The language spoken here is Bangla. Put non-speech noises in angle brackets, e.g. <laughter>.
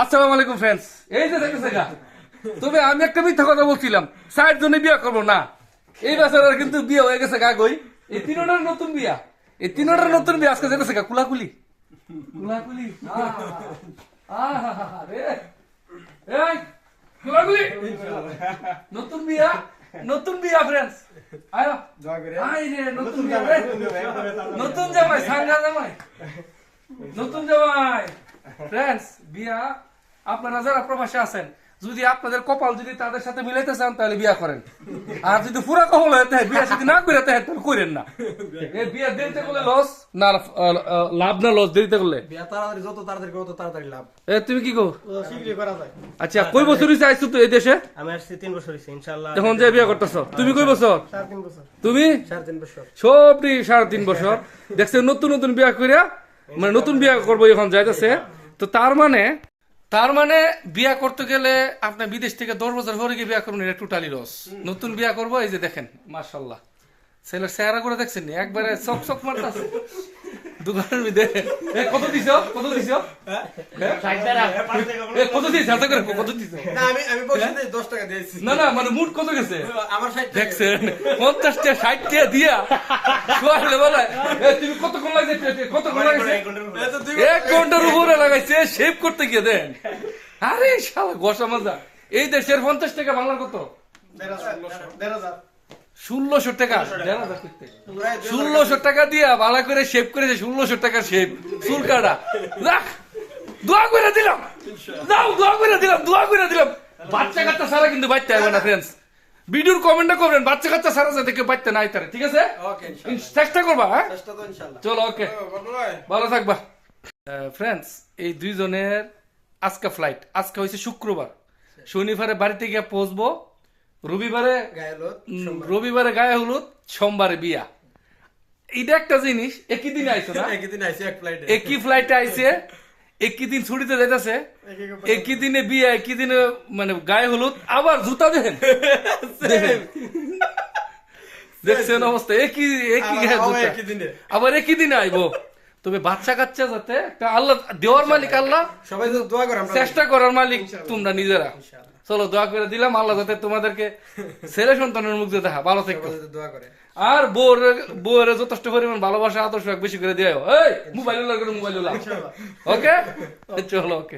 আসসালামু আলাইকুম ফ্রেন্ডস এই যে দেখতেছে গা তবে আমি একটা মিথ্যা কথা বলছিলাম। ষাট জনে বিয়ে করব না। এই বছর কিন্তু বিয়ে হয়ে গেছে গা গই। এই তিনোটার নতুন বিয়া। এই তিনোটার নতুন বিয়া আজকে যেতেছে গা কুলাকুলি। কুলাকুলি? নতুন বিয়া? নতুন বিয়া ফ্রেন্ডস আয়। রে নতুন বিয়া নতুন জামাই সাঙ্গা জামাই। নতুন জামাই। ফ্রেন্ডস বিয়া আপনারা যারা প্রবাসে আছেন যদি আপনাদের কপাল যদি তাদের সাথে মিলাইতে চান তাহলে বিয়া করেন। আর যদি পুরা কপাল হয় বিয়া যদি না করে তাহলে তাহলে করেন না। বিয়া দেরিতে করলে লস না লাভ না লস দেরিতে করলে? বিয়া তাড়াতাড়ি যত তাড়াতাড়ি তত তাড়াতাড়ি লাভ। এ তুমি কি কো শীঘ্রই করা যায়। আচ্ছা কই বছর হইছে আইছো তো এই দেশে? আমি আসছি তিন বছর হয়েছে ইনশাল্লাহ এখন যে বিয়া করতেছ। তুমি কই বছর? সাড়ে তিন বছর। তুমি? সাড়ে তিন বছর। সবটি সাড়ে তিন বছর। দেখছে নতুন নতুন বিয়া করিয়া মানে নতুন বিয়া করব এখন যাইতেছে। তো তার মানে তার মানে বিয়া করতে গেলে আপনি বিদেশ থেকে দশ বছর পরে গিয়ে বিয়া করুন এটা টোটালি লস নতুন বিয়া করব এই যে দেখেন মার্শাল্লাহ ছেলের চেহারা করে দেখছেন? একবারে চক চক মারতাছে। দোকানের এ, কত দিছ? কত দিছ? কত দিছ? হাতে করে কত দিছ? না আমি আমি বলছি যে দশ টাকা দিয়েছি। না না মানে মুড কত গেছে? আমার ষাটটা দিয়া। বলে তুমি কত কোন কত কোন লাগছে? এ তো দুই এক ঘণ্টার উপরে লাগাইছে শেভ করতে গিয়ে দেন। আরে শালা গোসা মজা। এই দেশের পঞ্চাশ টাকা বাংলার কত। ষোলোশো টাকা। ষোলোশো টাকা। দিয়া ভালো করে শেভ করেছে ষোলোশো টাকা শেভ চুল কাটা দোয়া করে দিলাম। দাও দোয়া করে দিলাম দোয়া করে দিলাম। বাচ্চা কাচ্চা সারা কিন্তু বাচ্চা হবে না ফ্রেন্ডস ভিডিওর কমেন্টটা করবেন বাচ্চা কাচ্চা সারা যাতে কেউ বাচ্চা নাই তারে ঠিক আছে? চেষ্টা করবা হ্যাঁ? চলো ওকে। ভালো থাকবা। ফ্রেন্ডস এই দুইজনের আজকে ফ্লাইট আজকে হয়েছে শুক্রবার। শনিবারে বাড়িতে গিয়ে পৌঁছবো। রবিবারে গায়ে রবিবারে গায়ে হলুদ সোমবারে বিয়া। এটা একটা জিনিস একই দিনে আইছো না। <laughs> একই দিন আইছি এক ফ্লাইটে একই ফ্লাইটে আইছে একই দিন ছুটিতে যাইতেছে একই দিনে বিয়ে একই দিনে মানে গায়ে হলুদ আবার জুতা দেখেন। <laughs> দেখছেন অবস্থা একই একই গায়ে জুতা। আবার একই দিনে আইবো। তবে বাচ্চা কাচ্চা যাতে একটা আল্লাহ দেওয়ার মালিক আল্লাহ। সবাই দোয়া করো চেষ্টা করার মালিক তোমরা নিজেরা। চলো দোয়া করে দিলাম আল্লাহ যাতে তোমাদেরকে ছেলে সন্তানের মুখ দিয়ে দেখা ভালো থেকে। দোয়া করে। আর বউর বউয়ের যথেষ্ট পরিমাণ ভালোবাসা আদর্শ বেশি করে দিয়ে এই মোবাইল মোবাইল ওকে চলো ওকে